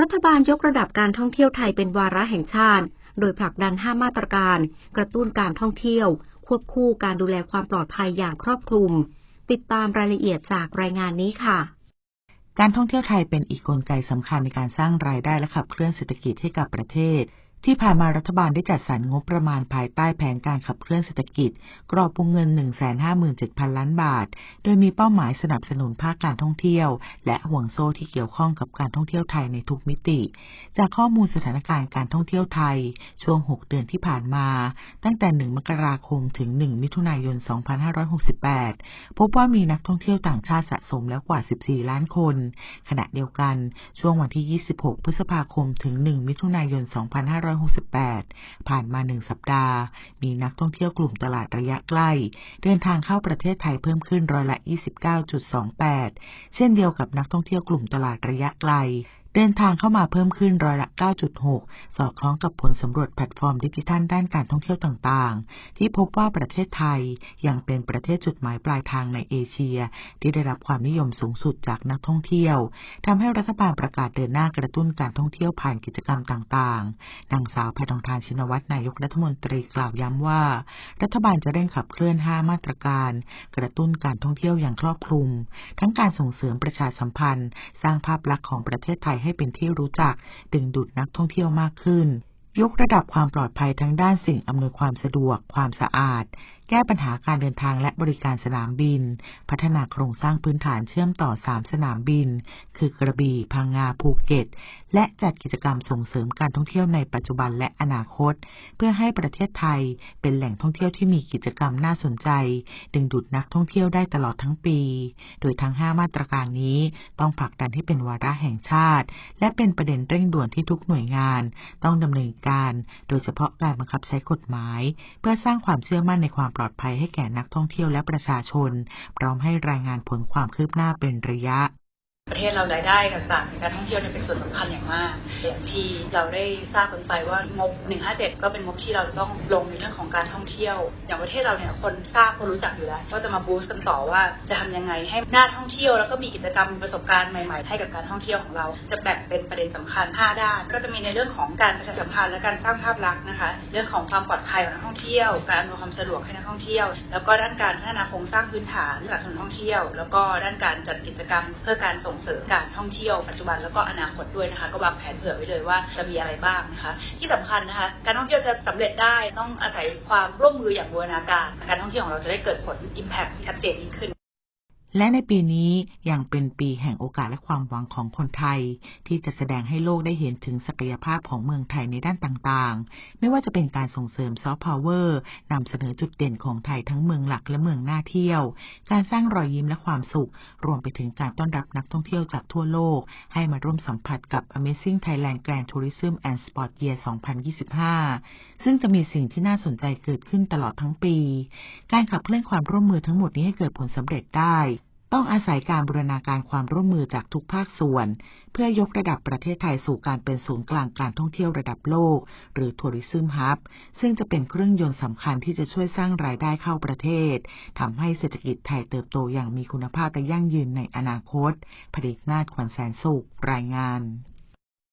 รัฐบาลยกระดับการท่องเที่ยวไทยเป็นวาระแห่งชาติ โดยผลักดัน 5 มาตรการ กระตุ้นการท่องเที่ยว ควบคู่การดูแลความปลอดภัยอย่างครอบคลุม ติดตามรายละเอียดจากรายงานนี้ค่ะ การท่องเที่ยวไทยเป็นอีกกลไกสำคัญในการสร้างรายได้และขับเคลื่อนเศรษฐกิจให้กับประเทศ ที่ผ่านมารัฐบาลได้จัดสรรงบประมาณภายใต้แผนการขับเคลื่อนเศรษฐกิจ กรอบวงเงิน 157,000 ล้านบาท โดยมีเป้าหมายสนับสนุนภาคการท่องเที่ยว และห่วงโซ่ที่เกี่ยวข้องกับการท่องเที่ยวไทยในทุกมิติ จากข้อมูลสถานการณ์การท่องเที่ยวไทย ช่วง 6 เดือนที่ผ่านมา ตั้งแต่ 1 มกราคมถึง 1 มิถุนายน 2568 พบว่ามีนักท่องเที่ยวต่างชาติสะสมแล้วกว่า 14 ล้านคน ขณะเดียวกัน ช่วงวันที่ 26 พฤษภาคมถึง 1 มิถุนายน 2568ผ่านมา1สัปดาห์ มีนักท่องเที่ยวกลุ่มตลาดระยะใกล้ เดินทางเข้าประเทศไทยเพิ่มขึ้นร้อยละ 29.28 เช่นเดียวกับนักท่องเที่ยวกลุ่มตลาดระยะไกล เดินทางเข้ามาเพิ่มขึ้นร้อยละ 9.6 สอดคล้องกับผลสำรวจแพลตฟอร์มดิจิทัลด้านการท่องเที่ยวต่างๆ ที่พบว่าประเทศไทยยังเป็นประเทศจุดหมายปลายทางในเอเชีย ที่ได้รับความนิยมสูงสุดจากนักท่องเที่ยวทำให้รัฐบาลประกาศเดินหน้ากระตุ้นการท่องเที่ยวผ่านกิจกรรมต่างๆ นางสาวแพทองทานชินวัตรนายกรัฐมนตรีกล่าวย้ำว่า รัฐบาลจะเร่งขับเคลื่อน 5 มาตรการ กระตุ้นการท่องเที่ยวอย่างครอบคลุม ทั้งการส่งเสริมประชาสัมพันธ์ สร้างภาพลักษณ์ของประเทศไทยให้เป็นที่รู้จัก ดึงดูดนักท่องเที่ยวมากขึ้น ยกระดับความปลอดภัยทั้งด้านสิ่งอำนวยความสะดวก ความสะอาด แก้ปัญหาการเดินทางและบริการสนามบิน พัฒนาโครงสร้างพื้นฐานเชื่อมต่อ 3 สนามบิน คือกระบี่ พังงา ภูเก็ต และจัดกิจกรรมส่งเสริมการท่องเที่ยวในปัจจุบันและอนาคต เพื่อให้ประเทศไทยเป็นแหล่งท่องเที่ยวที่มีกิจกรรมน่าสนใจ ดึงดูดนักท่องเที่ยวได้ตลอดทั้งปี โดยทั้ง 5 มาตรการนี้ต้องผลักดันให้เป็นวาระแห่งชาติ และเป็นประเด็นเร่งด่วนที่ทุกหน่วยงาน ต้องดำเนินการ โดยเฉพาะการบังคับใช้กฎหมาย เพื่อสร้างความเชื่อมั่นในความปลอดภัยให้แก่นักท่องเที่ยวและประชาชน พร้อมให้รายงานผลความคืบหน้าเป็นระยะ ประเทศเรารายได้ต่างๆในการท่องเที่ยวเนี่ยเป็นส่วนสำคัญอย่างมากอย่างที่เราได้ทราบกันไปว่างบ 157 ก็เป็นงบที่เราต้องลงในเรื่องของการท่องเที่ยว อย่างประเทศเราเนี่ยคนทราบคนรู้จักอยู่แล้ว ก็จะมาบูสต์กันต่อว่าจะทำยังไงให้น่าท่องเที่ยว แล้วก็มีกิจกรรมประสบการณ์ใหม่ๆ ให้กับการท่องเที่ยวของเรา จะแบ่งเป็นประเด็นสำคัญ 5 ด้าน ก็จะมีในเรื่องของการประชาสัมพันธ์และการสร้างภาพลักษณ์นะคะ เรื่องของความปลอดภัยของนักท่องเที่ยว การอำนวยความสะดวกให้นักท่องเที่ยว แล้วก็ด้านการพัฒนาโครงสร้างพื้นฐานสนับนุนท่องเที่ยว แล้วก็ด้านการจัดกิจกรรมเพื่อการส่งเสริมการท่องเที่ยวปัจจุบันแล้วก็อนาคตด้วยนะคะ ก็วางแผนเผื่อไว้เลยว่าจะมีอะไรบ้างนะคะ ที่สำคัญนะคะ การท่องเที่ยวจะสำเร็จได้ต้องอาศัยความร่วมมืออย่างบูรณาการ การท่องเที่ยวของเราจะได้เกิดผล Impact ที่ชัดเจนยิ่งขึ้น และในปีนี้ยังเป็นปีแห่งโอกาสและความหวังของคนไทย ที่จะแสดงให้โลกได้เห็นถึงศักยภาพของเมืองไทยในด้านต่างๆ ไม่ว่าจะเป็นการส่งเสริมซอฟต์พาวเวอร์นำเสนอจุดเด่นของไทยทั้งเมืองหลักและเมืองน่าเที่ยว การสร้างรอยยิ้มและความสุข รวมไปถึงการต้อนรับนักท่องเที่ยวจากทั่วโลก ให้มาร่วมสัมผัสกับ Amazing Thailand Grand Tourism and Sport Year 2025 ซึ่งจะมีสิ่งที่น่าสนใจเกิดขึ้นตลอดทั้งปี การขับเคลื่อนความร่วมมือทั้งหมดนี้ให้เกิดผลสำเร็จได้ ต้องอาศัยการบูรณาการความร่วมมือจากทุกภาคส่วน เพื่อยกระดับประเทศไทยสู่การเป็นศูนย์กลางการท่องเที่ยวระดับโลก หรือทัวริซึมฮับซึ่งจะเป็นเครื่องยนต์สำคัญที่จะช่วยสร้างรายได้เข้าประเทศทำให้เศรษฐกิจไทยเติบโตอย่างมีคุณภาพและยั่งยืนในอนาคตผลิตนาฏขวัญแสนสุขรายงาน